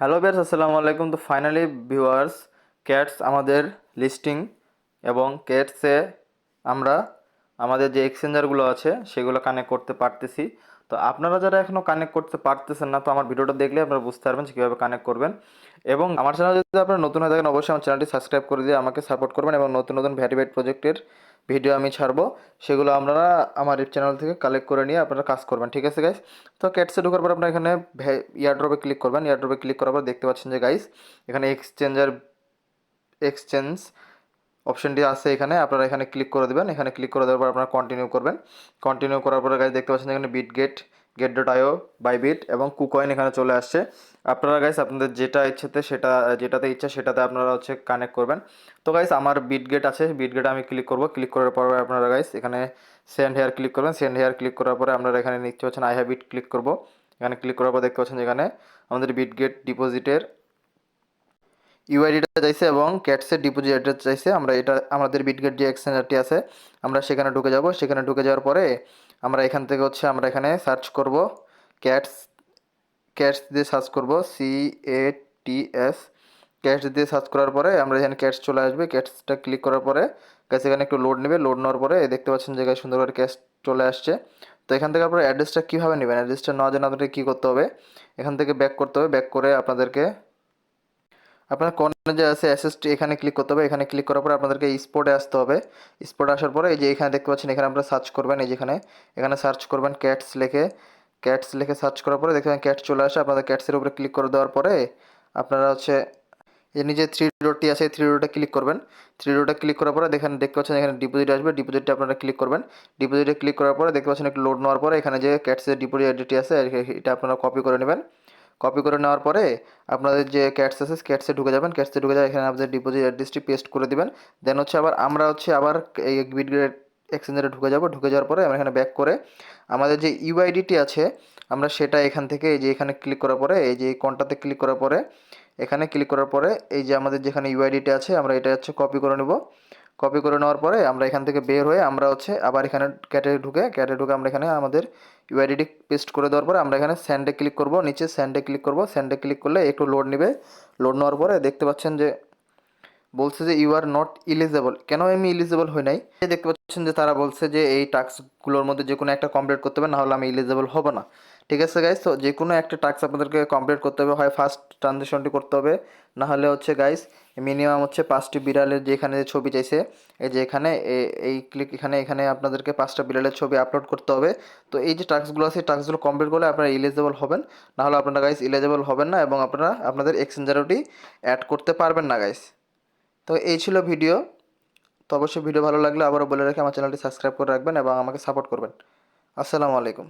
Hello বিয়ার্স আসসালামু আলাইকুম। তো ফাইনালি ভিউয়ার্স ক্যাটস আমাদের লিস্টিং এবং ক্যাটসে আমরা, আমাদের যে এক্সচেঞ্জারগুলো আছে, সেগুলো কানেক্ট করতে পারতেছি। তো আপনারা যারা এখনও কানেক্ট করতে পারতেছেন না, তো আমার ভিডিওটা দেখলে আপনারা বুঝতে পারবেন যে কীভাবে কানেক্ট করবেন। এবং আমার চ্যানেল যদি আপনারা নতুন হয়ে থাকেন, অবশ্যই আমার চ্যানেলটি সাবস্ক্রাইব করে দিয়ে আমাকে সাপোর্ট করবেন এবং নতুন নতুন ভ্যারিভেট প্রজেক্টের ভিডিও আমি ছাড়বো। সেগুলো আপনারা আমার এই চ্যানেল থেকে কালেক্ট করে নিয়ে আপনারা কাজ করবেন, ঠিক আছে গাইস তো ক্যাটসে ঢোকার পর আপনার এখানে ইয়ারড্রপে ক্লিক করবেন। ইয়ারড্রপে ক্লিক করার পর দেখতে পাচ্ছেন যে গাইস এখানে এক্সচেঞ্জার এক্সচেঞ্জ অপশনটি আছে এখানে, আপনারা এখানে ক্লিক করে দেবেন। এখানে ক্লিক করে দেওয়ার পর আপনারা কন্টিনিউ করবেন। কন্টিনিউ করার পরে গাইজ দেখতে পাচ্ছেন এখানে Bitget gate dot io Bybit এবং কুকয়েন এখানে চলে আসছে। আপনারা গাইস আপনাদের যেটা ইচ্ছেতে সেটা, যেটাতে ইচ্ছা সেটাতে আপনারা হচ্ছে কানেক্ট করবেন। তো গাইস আমার বিট গেট আছে বিট গেট আমি ক্লিক করব। ক্লিক করার পরে আপনারা গাইস এখানে সেন্ড হেয়ার ক্লিক করবেন। সেন্ড হেয়ার ক্লিক করার পরে আপনারা এখানে নিচ্ছে পাচ্ছেন আই হ্যাভ বিট ক্লিক করব। এখানে ক্লিক করার পর দেখতে পাচ্ছেন এখানে আমাদের বিট গেট ডিপোজিটের ইউআইডিটা চাইছে এবং ক্যাটসের ডিপোজিট অ্যাড্রেস চাইছে। আমরা এটা, আমাদের বিটগেট যে এক্সচেঞ্জারটি আছে, আমরা সেখানে ঢুকে যাব। সেখানে ঢুকে যাওয়ার পরে আমরা এখান থেকে হচ্ছে আমরা এখানে সার্চ করব। ক্যাটস ক্যাটস দিয়ে সার্চ করব। C A T S CATS দিয়ে সার্চ করার পরে আমরা এখানে ক্যাটস চলে আসবে। ক্যাটসটা ক্লিক করার পরে ক্যাটস এখানে একটু লোড নেবে। লোড নেওয়ার পরে দেখতে পাচ্ছেন জায়গায় সুন্দর করে ক্যাশ চলে আসছে। তো এখান থেকে আপনার অ্যাড্রেসটা কীভাবে নেবেন? অ্যাড্রেসটা নেওয়ার জন্য আপনাদের কী করতে হবে? এখান থেকে ব্যাক করতে হবে। ব্যাক করে আপনাদেরকে আপনার কর্নারে যে আছে এসএসটি এখানে ক্লিক করতে হবে। এখানে ক্লিক করার পরে আপনাদেরকে স্পোর্টে আসতে হবে। স্পোর্টে আসার পরে এই যে এখানে দেখতে পাচ্ছেন, এখানে আপনারা সার্চ করবেন। এই যেখানে, এখানে সার্চ করবেন ক্যাটস লিখে। ক্যাটস লিখে সার্চ করার পরে দেখবেন ক্যাটস চলে আসে। আপনাদের ক্যাটসের উপরে ক্লিক করে দেওয়ার পরে আপনারা হচ্ছে এই নিচে থ্রি ডটটি আছে থ্রি ডটে ক্লিক করবেন। থ্রি ডটে ক্লিক করার পরে দেখেন, দেখতে পাচ্ছেন এখানে ডিপোজিট আসবে। ডিপোজিটে আপনারা ক্লিক করবেন। ডিপোজিটে ক্লিক করার পরে দেখতে পাচ্ছেন একটু লোড নেওয়ার পরে এখানে যে ক্যাটসের ডিপোজিট আইডিটি আছে, এটা আপনারা কপি করে নেবেন। কপি করে নেওয়ার পরে আপনাদের যে ক্যাটস আছে ক্যাটসে ঢুকে যাবেন। ক্যাটসে ঢুকে যাবে এখানে আপনাদের ডিপোজিট অ্যাড্রেসটি পেস্ট করে দেবেন। দেন হচ্ছে আবার আমরা হচ্ছে আবার এই বিটগ্রেড এক্সচেঞ্জারে ঢুকে যাব। ঢুকে যাওয়ার পরে আমরা এখানে ব্যাক করে আমাদের যে ইউআইডিটি আছে, আমরা সেটা এখান থেকে এই যে এখানে ক্লিক করার পরে, এই যে কোনটাতে ক্লিক করার পরে, এখানে ক্লিক করার পরে এই যে আমাদের যেখানে ইউআইডিটি আছে, আমরা এটা হচ্ছে কপি করে নেব। কপি করে নেওয়ার পরে আমরা এখান থেকে বের হয়ে আমরা হচ্ছে আবার এখানে ক্যাটে ঢুকে ক্যাটে ঢুকে আমরা এখানে আমাদের ইউআইডিটি পেস্ট করে দেওয়ার পরে আমরা এখানে স্যান্ডে ক্লিক করব। নিচে স্যান্ডে ক্লিক করব। স্যান্ডে ক্লিক করলে একটু লোড নেবে। লোড নেওয়ার পরে দেখতে পাচ্ছেন যে বলছে যে ইউ আর নট ইলিজেবল কেন আমি ইলিজেবল হই নাই? দেখতে পাচ্ছেন যে তারা বলছে যে এই টাস্কগুলোর মধ্যে যে কোনো একটা কমপ্লিট করতে হবে না হলে আমি ইলিজেবল হব না। ঠিক আছে গাইস তো যে কোনো একটা টাস্ক আপনাদেরকে কমপ্লিট করতে হবে। হয় ফার্স্ট ট্রানজেকশনটি করতে হবে, না হলে হচ্ছে গাইস মিনিমাম হচ্ছে পাঁচটি বিড়ালের যেখানে যে ছবি চাইছে, এই যে এখানে এই ক্লিক এখানে এখানে আপনাদেরকে পাঁচটা বিড়ালের ছবি আপলোড করতে হবে। তো এই যে টাস্কগুলো আছে টাস্কগুলো কমপ্লিট করলে আপনারা ইলিজেবল হবেন। না হলে আপনারা গাইস ইলিজেবল হবেন না এবং আপনারা, আপনাদের এক্সচেঞ্জারটি অ্যাড করতে পারবেন না গাইস তো এই ছিল ভিডিও তো অবশ্যই ভিডিও ভালো লাগলে আবারও বলে রাখি আমার চ্যানেলটি সাবস্ক্রাইব করে রাখবেন এবং আমাকে সাপোর্ট করবেন। আসসালামু আলাইকুম।